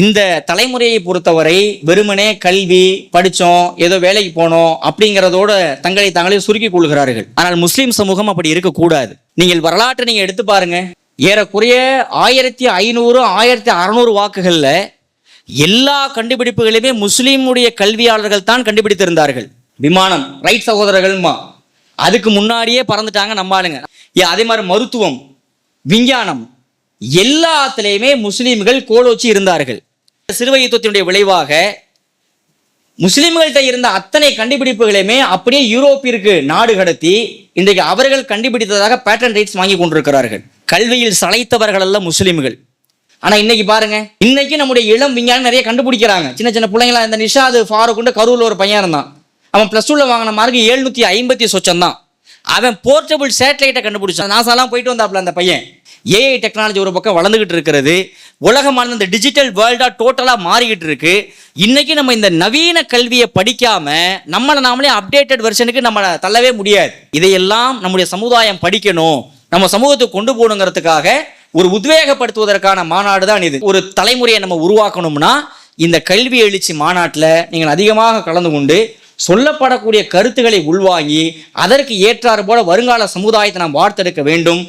இந்த தலைமுறையை பொறுத்தவரை வெறுமனே கல்வி படித்தோம் ஏதோ வேலைக்கு போனோம் அப்படிங்கிறதோட தங்களை தாங்களே சுருக்கிக் கொள்கிறார்கள். ஆனால் முஸ்லீம் சமூகம் அப்படி இருக்கக்கூடாது. நீங்கள் வரலாற்றை நீங்கள் எடுத்து பாருங்க. ஏறக்குறைய ஆயிரத்தி ஐநூறு ஆயிரத்தி அறநூறு வாக்குகளில் எல்லா கண்டுபிடிப்புகளையுமே முஸ்லீமுடைய கல்வியாளர்கள் தான் கண்டுபிடித்திருந்தார்கள். விமானம் ரைட் சகோதரர்கள்மா. அதுக்கு முன்னாடியே பறந்துட்டாங்க நம்ம ஆளுங்க. அதே மாதிரி மருத்துவம் விஞ்ஞானம் எல்லாத்துலேயுமே முஸ்லீம்கள் கோலோச்சி இருந்தார்கள். சிறுவ யுத்தத்தினுடைய விளைவாக முஸ்லிம்கள்ட்ட இருந்த அத்தனை கண்டுபிடிப்புகளையுமே அப்படியே யூரோப்பிற்கு நாடு கடத்தி இன்றைக்கு அவர்கள் கண்டுபிடித்ததாக பேட்டன் ரைட்ஸ் வாங்கி கொண்டிருக்கிறார்கள். கல்வியில் சளைத்தவர்கள் அல்ல முஸ்லிம்கள். ஆனா இன்னைக்கு பாருங்க இன்னைக்கு நம்முடைய இளம் விஞ்ஞானம் நிறைய கண்டுபிடிக்கிறாங்க. சின்ன சின்ன பிள்ளைங்களா இந்த நிஷாது ஃபாரூக் கரூர்ல ஒரு பையன் இருந்தான் அவன் பிளஸ் டூல வாங்கின மார்க் எழுநூத்தி ஐம்பத்தி சொச்சம் தான். அவன் போர்ட்டபிள் சேட்டலைட்டை கண்டுபிடிச்சான். நாசாலாம் போயிட்டு வந்தாப்ல அந்த பையன். ஏஐ டெக்னாலஜி ஒரு பக்கம் வளர்ந்துகிட்டு இருக்கிறது. உலகமானது இந்த டிஜிட்டல் வேர்ல்டாக டோட்டலாக மாறிக்கிட்டு இருக்கு. இன்னைக்கு நம்ம இந்த நவீன கல்வியை படிக்காம நம்மளை நாமளே அப்டேட்டட் வெர்ஷனுக்கு நம்மளை தள்ளவே முடியாது. இதையெல்லாம் நம்முடைய சமுதாயம் படிக்கணும். நம்ம சமூகத்துக்கு கொண்டு போகணுங்கிறதுக்காக ஒரு உத்வேகப்படுத்துவதற்கான மாநாடு தான் இது. ஒரு தலைமுறையை நம்ம உருவாக்கணும்னா இந்த கல்வி எழுச்சி மாநாட்டில் நீங்கள் அதிகமாக கலந்து கொண்டு சொல்லப்படக்கூடிய கருத்துக்களை உள்வாங்கி அதற்கு ஏற்றாறு போல வருங்கால சமுதாயத்தை நாம் வார்த்தெடுக்க வேண்டும்.